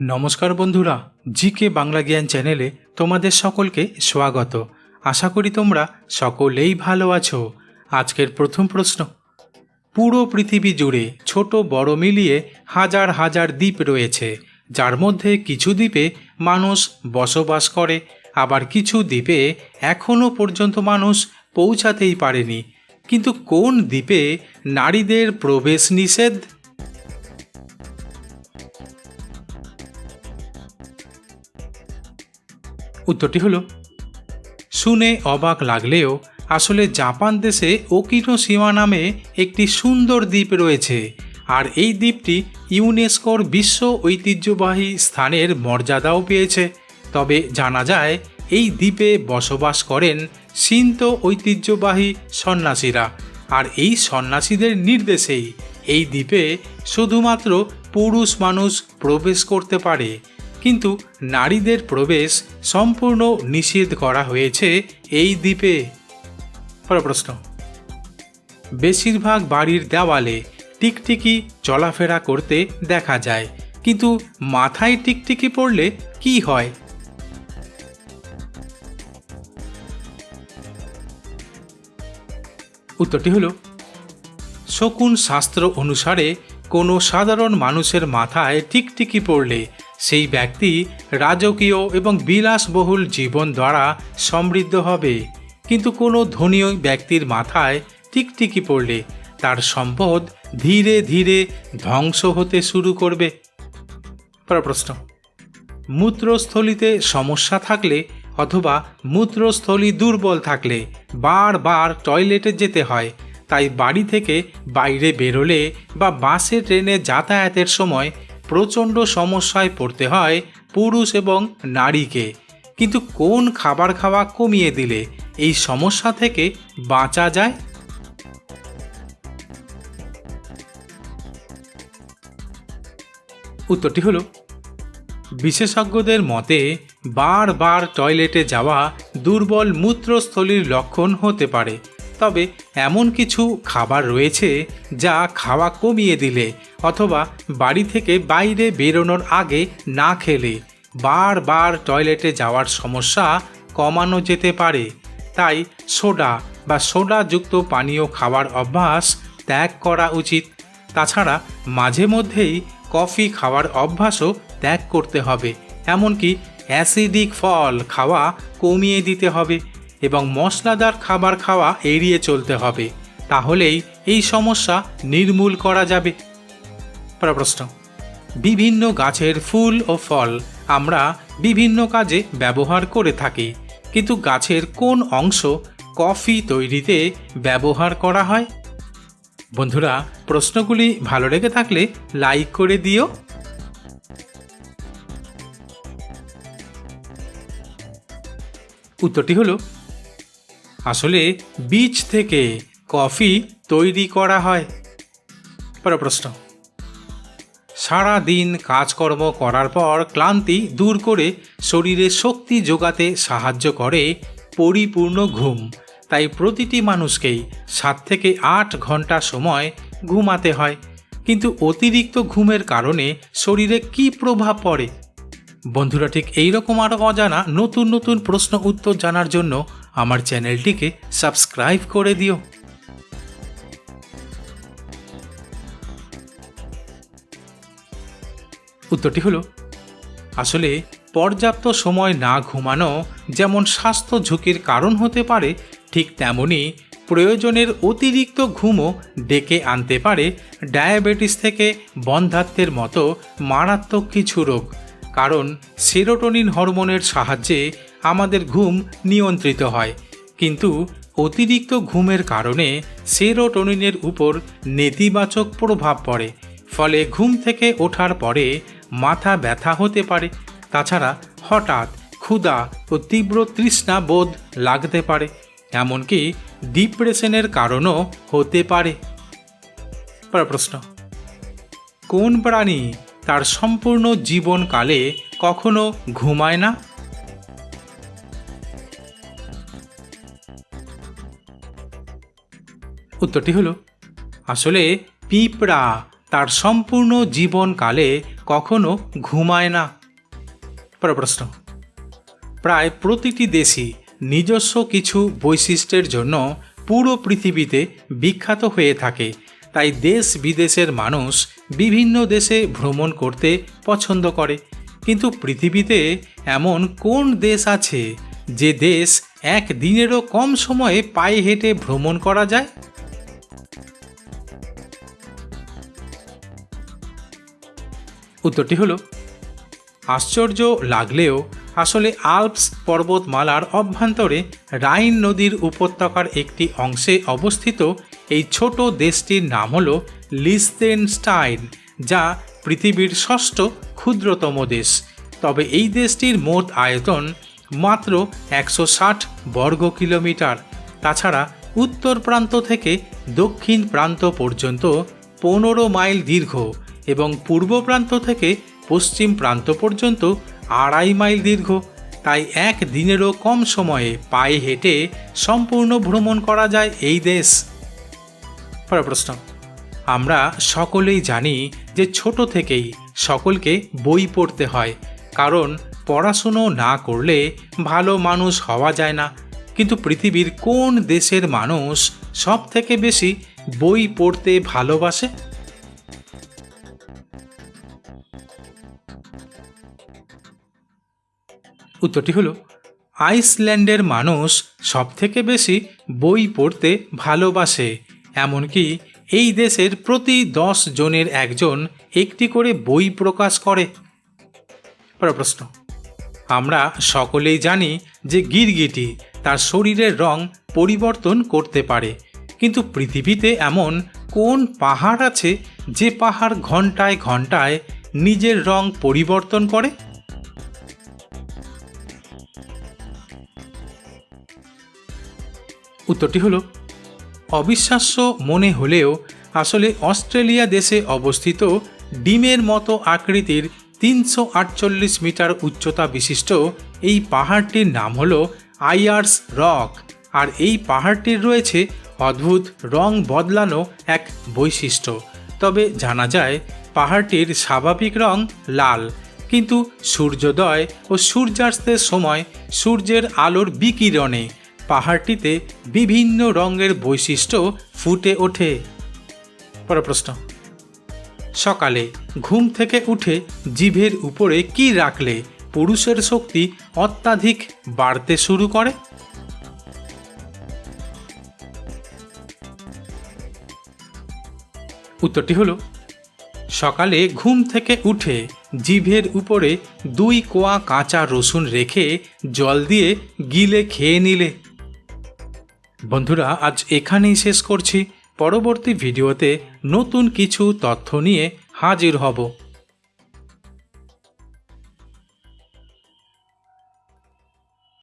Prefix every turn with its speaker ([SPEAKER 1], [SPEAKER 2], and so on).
[SPEAKER 1] নমস্কার বন্ধুরা, জিকে বাংলা জ্ঞান চ্যানেলে তোমাদের সকলকে স্বাগত। আশা করি তোমরা সকলেই ভালো আছো। আজকের প্রথম প্রশ্ন, পুরো পৃথিবী জুড়ে ছোট বড় মিলিয়ে হাজার হাজার দ্বীপ রয়েছে, যার মধ্যে কিছু দ্বীপে মানুষ বসবাস করে, আবার কিছু দ্বীপে এখনও পর্যন্ত মানুষ পৌঁছাতেই পারেনি। কিন্তু কোন দ্বীপে নারীদের প্রবেশ নিষেধ? উত্তরটি হলো, শুনে অবাক লাগলেও আসলে জাপান দেশে ওকিনো সীমা নামে একটি সুন্দর দ্বীপ রয়েছে, আর এই দ্বীপটি ইউনেস্কোর বিশ্ব ঐতিহ্যবাহী স্থানের মর্যাদাও পেয়েছে। তবে জানা যায়, এই দ্বীপে বসবাস করেন সিন্ত ঐতিহ্যবাহী সন্ন্যাসীরা, আর এই সন্ন্যাসীদের নির্দেশেই এই দ্বীপে শুধুমাত্র পুরুষ মানুষ প্রবেশ করতে পারে। কিন্তু নারীদের প্রবেশ সম্পূর্ণ নিষেধ করা হয়েছে এই দ্বীপে। পরের প্রশ্ন বেশিরভাগ বাড়ির দেওয়ালে টিকটিকি চলাফেরা করতে দেখা যায়, কিন্তু মাথায় টিকটিকি পড়লে কি হয়? উত্তরটি হলো, শকুন শাস্ত্র অনুসারে কোনো সাধারণ মানুষের মাথায় টিকটিকি পড়লে সেই ব্যক্তি রাজকীয় এবং বিলাসবহুল জীবন দ্বারা সমৃদ্ধ হবে। কিন্তু কোনো ধনী ব্যক্তির মাথায় টিকটিকি পড়লে তার সম্পদ ধীরে ধীরে ধ্বংস হতে শুরু করবে। প্রশ্ন মূত্রস্থলিতে সমস্যা থাকলে অথবা মূত্রস্থলী দুর্বল থাকলে বারবার টয়লেটে যেতে হয়, তাই বাড়ি থেকে বাইরে বেরোলে বা বাসে, ট্রেনে যাতায়াতের সময় প্রচণ্ড সমস্যায় পড়তে হয় পুরুষ এবং নারীকে। কিন্তু কোন খাবার খাওয়া কমিয়ে দিলে এই সমস্যা থেকে বাঁচা যায়? উত্তরটি হলো, বিশেষজ্ঞদের মতে বারবার টয়লেটে যাওয়া দুর্বল মূত্রস্থলীর লক্ষণ হতে পারে। তবে এমন কিছু খাবার রয়েছে যা খাওয়া কমিয়ে দিলে অথবা বাড়ি থেকে বাইরে বেরোনোর আগে না খেলে। বারবার টয়লেটে যাওয়ার সমস্যা কমানো যেতে পারে। তাই সোডা বা সোডাযুক্ত পানীয় খাওয়ার অভ্যাস ত্যাগ করা উচিত। তাছাড়া মাঝে মধ্যেই কফি খাওয়ার অভ্যাসও ত্যাগ করতে হবে। এমনকি অ্যাসিডিক ফল খাওয়া কমিয়ে দিতে হবে। এবং মশলাদার খাবার খাওয়া এড়িয়ে চলতে হবে। তাহলেই এই সমস্যা নির্মূল করা যাবে। প্রশ্ন বিভিন্ন গাছের ফুল ও ফল আমরা বিভিন্ন কাজে ব্যবহার করে থাকি, কিন্তু গাছের কোন অংশ কফি তৈরিতে ব্যবহার করা হয়? বন্ধুরা, প্রশ্নগুলি ভালো লেগে থাকলে লাইক করে দিও। উত্তরটি হলো আসলে বীজ থেকে কফি তৈরি করা হয়। পরের প্রশ্ন। সারা দিন কাজকর্ম করার পর ক্লান্তি দূর করে শরীরে শক্তি যোগাতে সাহায্য করে পরিপূর্ণ ঘুম। তাই প্রতিটি মানুষকেই সাত থেকে আট ঘণ্টা সময় ঘুমাতে হয়। কিন্তু অতিরিক্ত ঘুমের কারণে শরীরে কি প্রভাব পড়ে? বন্ধুরা, ঠিক এইরকম আরও অজানা নতুন নতুন প্রশ্ন উত্তর জানার জন্য আমার চ্যানেলটিকে সাবস্ক্রাইব করে দিও। উত্তরটি হলো, আসলে পর্যাপ্ত সময় না ঘুমানো যেমন স্বাস্থ্য ঝুঁকির কারণ হতে পারে, ঠিক তেমনি প্রয়োজনের অতিরিক্ত ঘুমও ডেকে আনতে পারে ডায়াবেটিস থেকে বন্ধাত্মের মতো মারাত্মক কিছু রোগ। কারণ সেরোটোনিন হরমোনের সাহায্যে আমাদের ঘুম নিয়ন্ত্রিত হয়। কিন্তু অতিরিক্ত ঘুমের কারণে সেরোটোনিনের উপর নেতিবাচক প্রভাব পড়ে। ফলে ঘুম থেকে ওঠার পরে মাথা ব্যথা হতে পারে। তাছাড়া হঠাৎ ক্ষুধা ও তীব্র তৃষ্ণা বোধ লাগতে পারে। এমনকি ডিপ্রেশনের কারণও হতে পারে। প্রশ্ন। কোন প্রাণী তার সম্পূর্ণ জীবনকালে কখনো ঘুমায় না? উত্তরটি হলো, আসলে পিঁপড়া তার সম্পূর্ণ জীবনকালে কখনো ঘুমায় না। পরের প্রশ্ন, প্রায় প্রতিটি দেশই নিজস্ব কিছু বৈশিষ্ট্যের জন্য পুরো পৃথিবীতে বিখ্যাত হয়ে থাকে, তাই দেশ বিদেশের মানুষ বিভিন্ন দেশে ভ্রমণ করতে পছন্দ করে। কিন্তু পৃথিবীতে এমন কোন দেশ আছে যে দেশ এক দিনেরও কম সময়ে পায়ে হেঁটে ভ্রমণ করা যায়? উত্তরটি হলো, আশ্চর্য লাগলেও আসলে আল্পস পর্বতমালার অভ্যন্তরে রাইন নদীর উপত্যকার একটি অংশে অবস্থিত এই ছোট দেশটির নাম হল লিস্তেনস্টাইন যা পৃথিবীর ষষ্ঠ ক্ষুদ্রতম দেশ। তবে এই দেশটির মোট আয়তন মাত্র একশো ষাট বর্গ কিলোমিটার। তাছাড়া উত্তর প্রান্ত থেকে দক্ষিণ প্রান্ত পর্যন্ত পনেরো মাইল দীর্ঘ। এবং পূর্ব প্রান্ত থেকে পশ্চিম প্রান্ত পর্যন্ত আড়াই মাইল দীর্ঘ। তাই এক দিনেরও কম সময়ে পায়ে হেঁটে সম্পূর্ণ ভ্রমণ করা যায় এই দেশ। পরের প্রশ্ন। আমরা সকলেই জানি যে ছোট থেকেই সকলকে বই পড়তে হয়, কারণ পড়াশুনো না করলে ভালো মানুষ হওয়া যায় না। কিন্তু পৃথিবীর কোন দেশের মানুষ সব থেকে বেশি বই পড়তে ভালোবাসে? উত্তরটি হলো, আইসল্যান্ডের মানুষ সবথেকে বেশি বই পড়তে ভালোবাসে, এমনকি এই দেশের প্রতি দশ জনের একজন একটি করে বই প্রকাশ করে। প্রশ্ন, আমরা সকলেই জানি যে গিরগিটি তার শরীরের রং পরিবর্তন করতে পারে, কিন্তু পৃথিবীতে এমন কোন পাহাড় আছে যে পাহাড় ঘন্টায় ঘন্টায় নিজের রং পরিবর্তন করে? উত্তরটি হলো, অবিশ্বাস্য মনে হলেও আসলে অস্ট্রেলিয়া দেশে অবস্থিত ডিমের মতো আকৃতির তিনশো আটচল্লিশ মিটার উচ্চতা বিশিষ্ট এই পাহাড়টির নাম হল আইয়ার্স রক। আর এই পাহাড়টির রয়েছে অদ্ভুত রং বদলানো এক বৈশিষ্ট্য। তবে জানা যায় পাহাড়টির স্বাভাবিক রং লাল, কিন্তু সূর্যোদয় ও সূর্যাস্তের সময় সূর্যের আলোর বিকিরণে পাহাড়টিতে বিভিন্ন রঙের বৈশিষ্ট্য ফুটে ওঠে। পরের প্রশ্ন। সকালে ঘুম থেকে উঠে জিভের উপরে কি রাখলে পুরুষের শক্তি অত্যাধিক বাড়তে শুরু করে? উত্তরটি হলো সকালে ঘুম থেকে উঠে জিভের উপরে দুই কোয়া কাঁচা রসুন রেখে জল দিয়ে গিলে খেয়ে নিলে। বন্ধুরা, আজ এখানেই শেষ করছি। পরবর্তী ভিডিওতে নতুন কিছু তথ্য নিয়ে হাজির হব।